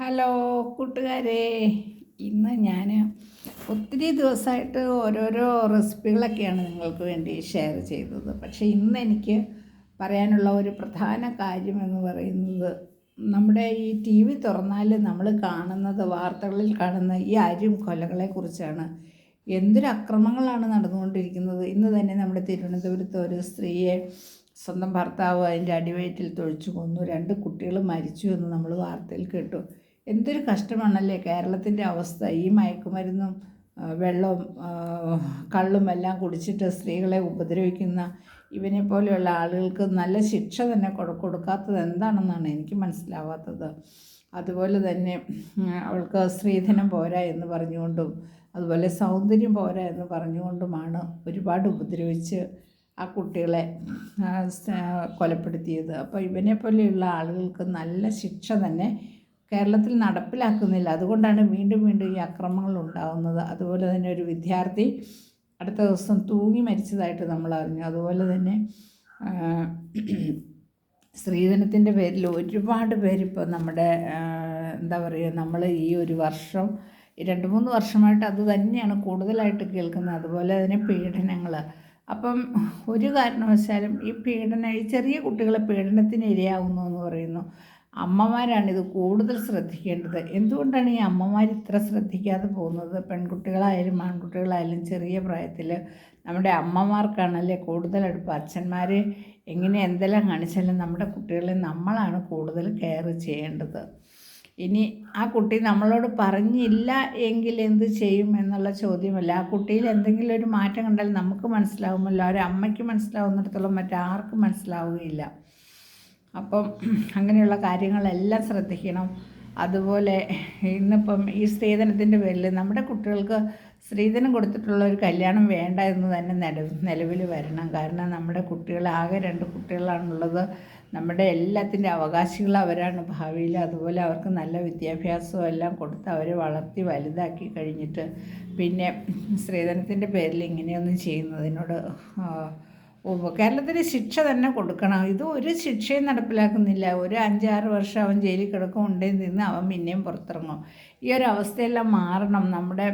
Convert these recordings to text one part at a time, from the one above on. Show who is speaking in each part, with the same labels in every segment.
Speaker 1: Hello കൂട്ടുകാരെ. ഇന്ന് ഞാൻ ഒത്തിരി ദിവസമായിട്ട് ഓരോരോ റെസിപ്പികളൊക്കെയാണ് നിങ്ങൾക്ക് വേണ്ടി ഷെയർ ചെയ്തത്. പക്ഷേ ഇന്ന് എനിക്ക് പറയാനുള്ള ഒരു പ്രധാന കാര്യം എന്ന് പറയുന്നത് നമ്മുടെ ഈ ടി വി തുറന്നാൽ നമ്മൾ കാണുന്നത് വാർത്തകളിൽ കാണുന്ന ഈ അരും കൊലകളെക്കുറിച്ചാണ് എന്തൊരു അക്രമങ്ങളാണ് നടന്നുകൊണ്ടിരിക്കുന്നത്. ഇന്ന് തന്നെ നമ്മുടെ തിരുവനന്തപുരത്ത് ഒരു സ്ത്രീയെ സ്വന്തം ഭർത്താവ് അതിന്റെ അടിവയറ്റിൽ തൊഴിച്ചു കൊന്നു. രണ്ട് കുട്ടികൾ മരിച്ചു എന്ന് നമ്മൾ വാർത്തയിൽ കേട്ടു. എന്തൊരു കഷ്ടമാണല്ലേ കേരളത്തിന്റെ അവസ്ഥ. ഈ മയക്കുമരുന്നും വെള്ളവും കള്ളും എല്ലാം കുടിച്ചിട്ട് സ്ത്രീകളെ ഉപദ്രവിക്കുന്ന ഇവനെ പോലെയുള്ള ആളുകൾക്ക് നല്ല ശിക്ഷ തന്നെ കൊടുക്കാത്തത് എന്താണെന്നാണ് എനിക്ക് മനസ്സിലാവാത്തത്. അതുപോലെ തന്നെ അവൾക്ക് സ്ത്രീധനം പോരാ എന്ന് പറഞ്ഞുകൊണ്ടും അതുപോലെ സൗന്ദര്യം പോരാ എന്ന് പറഞ്ഞുകൊണ്ടുമാണ് ഒരുപാട് ഉപദ്രവിച്ച് ആ കുട്ടികളെ കൊലപ്പെടുത്തിയത്. അപ്പോൾ ഇവനെ പോലെയുള്ള ആളുകൾക്ക് നല്ല ശിക്ഷ തന്നെ കേരളത്തിൽ നടപ്പിലാക്കുന്നില്ല. അതുകൊണ്ടാണ് വീണ്ടും വീണ്ടും ഈ അക്രമങ്ങൾ ഉണ്ടാകുന്നത് അതുപോലെ തന്നെ ഒരു വിദ്യാർത്ഥി അടുത്ത ദിവസം തൂങ്ങി മരിച്ചതായിട്ട് നമ്മൾ അറിഞ്ഞു. അതുപോലെ തന്നെ സ്ത്രീധനത്തിന്റെ പേരിൽ ഒരുപാട് പേരിപ്പോൾ നമ്മുടെ എന്താ പറയുക നമ്മൾ ഈ ഒരു വർഷം രണ്ട് മൂന്ന് വർഷമായിട്ട് അത് തന്നെയാണ് കൂടുതലായിട്ട് കേൾക്കുന്നത്. അതുപോലെ തന്നെ പീഡനങ്ങൾ. അപ്പം ഒരു കാരണവശാലും ഈ പീഡന ഈ ചെറിയ കുട്ടികളെ പീഡനത്തിന് ഇരയാകുന്നു എന്ന് പറയുന്നു. അമ്മമാരാണ് ഇത് കൂടുതൽ ശ്രദ്ധിക്കേണ്ടത്. എന്തുകൊണ്ടാണ് ഈ അമ്മമാർ ഇത്ര ശ്രദ്ധിക്കാതെ പോകുന്നത്? പെൺകുട്ടികളായാലും ആൺകുട്ടികളായാലും ചെറിയ പ്രായത്തിൽ നമ്മുടെ അമ്മമാർക്കാണല്ലേ കൂടുതൽ അടുപ്പം? അച്ഛന്മാർ എങ്ങനെ എന്തെല്ലാം കാണിച്ചാലും നമ്മുടെ കുട്ടികളെ നമ്മളാണ് കൂടുതൽ കെയർ ചെയ്യേണ്ടത്. ഇനി ആ കുട്ടി നമ്മളോട് പറഞ്ഞില്ല എങ്കിൽ എന്ത് ചെയ്യും എന്നുള്ള ചോദ്യമല്ല. ആ കുട്ടിയിൽ എന്തെങ്കിലും ഒരു മാറ്റം കണ്ടാൽ നമുക്ക് മനസ്സിലാവുമല്ലോ. ഒരു അമ്മയ്ക്ക് മനസ്സിലാവുന്നിടത്തോളം മറ്റാർക്കും മനസ്സിലാവുകയില്ല. അപ്പം അങ്ങനെയുള്ള കാര്യങ്ങളെല്ലാം ശ്രദ്ധിക്കണം. അതുപോലെ ഇന്നിപ്പം ഈ സ്ത്രീധനത്തിന്റെ പേരിൽ നമ്മുടെ കുട്ടികൾക്ക് സ്ത്രീധനം കൊടുത്തിട്ടുള്ള ഒരു കല്യാണം വേണ്ട എന്ന് തന്നെ നില നിലവിൽ വരണം. കാരണം നമ്മുടെ കുട്ടികൾ ആകെ രണ്ട് കുട്ടികളാണുള്ളത്. നമ്മുടെ എല്ലാത്തിന്റെ അവകാശികൾ അവരാണ് ഭാവിയിൽ. അതുപോലെ അവർക്ക് നല്ല വിദ്യാഭ്യാസവും എല്ലാം കൊടുത്ത് അവരെ വളർത്തി വലുതാക്കി കഴിഞ്ഞിട്ട് പിന്നെ സ്ത്രീധനത്തിന്റെ പേരിൽ ഇങ്ങനെയൊന്നും ചെയ്യുന്നതിനോട് കേരളത്തിന് ശിക്ഷ തന്നെ കൊടുക്കണം. ഇത് ഒരു ശിക്ഷയും നടപ്പിലാക്കുന്നില്ല. ഒരു അഞ്ചാറ് വർഷം അവൻ ജയിലിൽ കിടക്കും ഉണ്ടേ നിന്ന് അവൻ പിന്നെയും പുറത്തിറങ്ങും. ഈ ഒരു അവസ്ഥയെല്ലാം മാറണം. നമ്മുടെ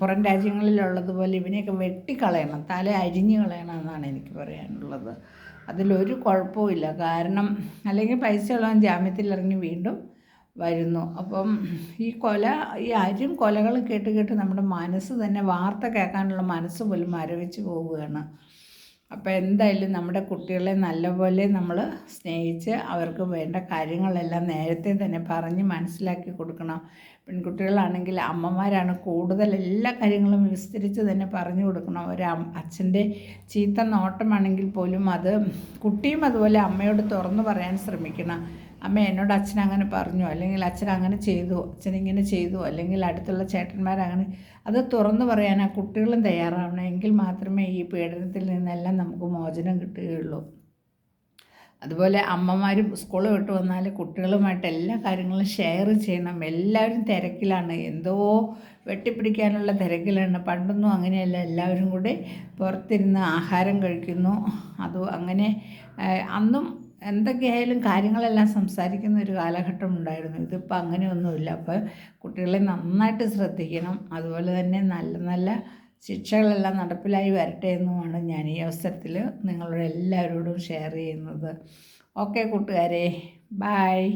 Speaker 1: പുറം രാജ്യങ്ങളിലുള്ളതുപോലെ ഇവനെയൊക്കെ വെട്ടിക്കളയണം. തല അരിഞ്ഞു കളയണം എന്നാണ് എനിക്ക് പറയാനുള്ളത്. അതിലൊരു കുഴപ്പമില്ല കാരണം അല്ലെങ്കിൽ പൈസ ഉള്ളവൻ ജാമ്യത്തിൽ ഇറങ്ങി വീണ്ടും വരുന്നു. അപ്പം ഈ കൊല ഈ അരും കൊലകൾ കേട്ട് കേട്ട് നമ്മുടെ മനസ്സ് തന്നെ വാർത്ത കേൾക്കാനുള്ള മനസ്സ് പോലും മരവിച്ച് പോവുകയാണ്. അപ്പോൾ എന്തായാലും നമ്മുടെ കുട്ടികളെ നല്ലപോലെ നമ്മൾ സ്നേഹിച്ച് അവർക്ക് വേണ്ട കാര്യങ്ങളെല്ലാം നേരത്തെ തന്നെ പറഞ്ഞ് മനസ്സിലാക്കി കൊടുക്കണം. പെൺകുട്ടികളാണെങ്കിൽ അമ്മമാരാണ് കൂടുതൽ എല്ലാ കാര്യങ്ങളും വിസ്തരിച്ച് തന്നെ പറഞ്ഞു കൊടുക്കണം. ഒരു അച്ഛന്റെ ചീത്ത നോട്ടമാണെങ്കിൽ പോലും അത് കുട്ടിയും അതുപോലെ അമ്മയോട് തുറന്നു പറയാൻ ശ്രമിക്കണം. അമ്മ എന്നോട് അച്ഛൻ അങ്ങനെ പറഞ്ഞു അല്ലെങ്കിൽ അച്ഛൻ അങ്ങനെ ചെയ്തു അച്ഛൻ ഇങ്ങനെ ചെയ്തു അല്ലെങ്കിൽ അടുത്തുള്ള ചേട്ടന്മാരങ്ങനെ. അത് തുറന്നു പറയാൻ ആ കുട്ടികളും തയ്യാറാവണം. എങ്കിൽ മാത്രമേ ഈ പീഡനത്തിൽ നിന്നെല്ലാം നമുക്ക് മോചനം കിട്ടുകയുള്ളൂ. അതുപോലെ അമ്മമാരും സ്കൂൾ വിട്ട് വന്നാൽ കുട്ടികളുമായിട്ട് എല്ലാ കാര്യങ്ങളും ഷെയർ ചെയ്യണം. എല്ലാവരും തിരക്കിലാണ്. എന്തോ വെട്ടിപ്പിടിക്കാനുള്ള തിരക്കിലാണ്. പണ്ടൊന്നും അങ്ങനെയല്ല. എല്ലാവരും കൂടി പുറത്തിരുന്ന് ആഹാരം കഴിക്കുന്നു. അത് അങ്ങനെ അന്നും എന്തൊക്കെയായാലും കാര്യങ്ങളെല്ലാം സംസാരിക്കുന്ന ഒരു കാലഘട്ടം ഉണ്ടായിരുന്നു. ഇതിപ്പോൾ അങ്ങനെയൊന്നുമില്ല. അപ്പോൾ കുട്ടികളെ നന്നായിട്ട് ശ്രദ്ധിക്കണം. അതുപോലെ തന്നെ നല്ല നല്ല ശിക്ഷകളെല്ലാം നടപ്പിലായി വരട്ടെ എന്നുമാണ് ഞാൻ ഈ അവസരത്തിൽ നിങ്ങളോട് എല്ലാവരോടും ഷെയർ ചെയ്യുന്നത്. ഓക്കെ കൂട്ടുകാരെ. ബായ്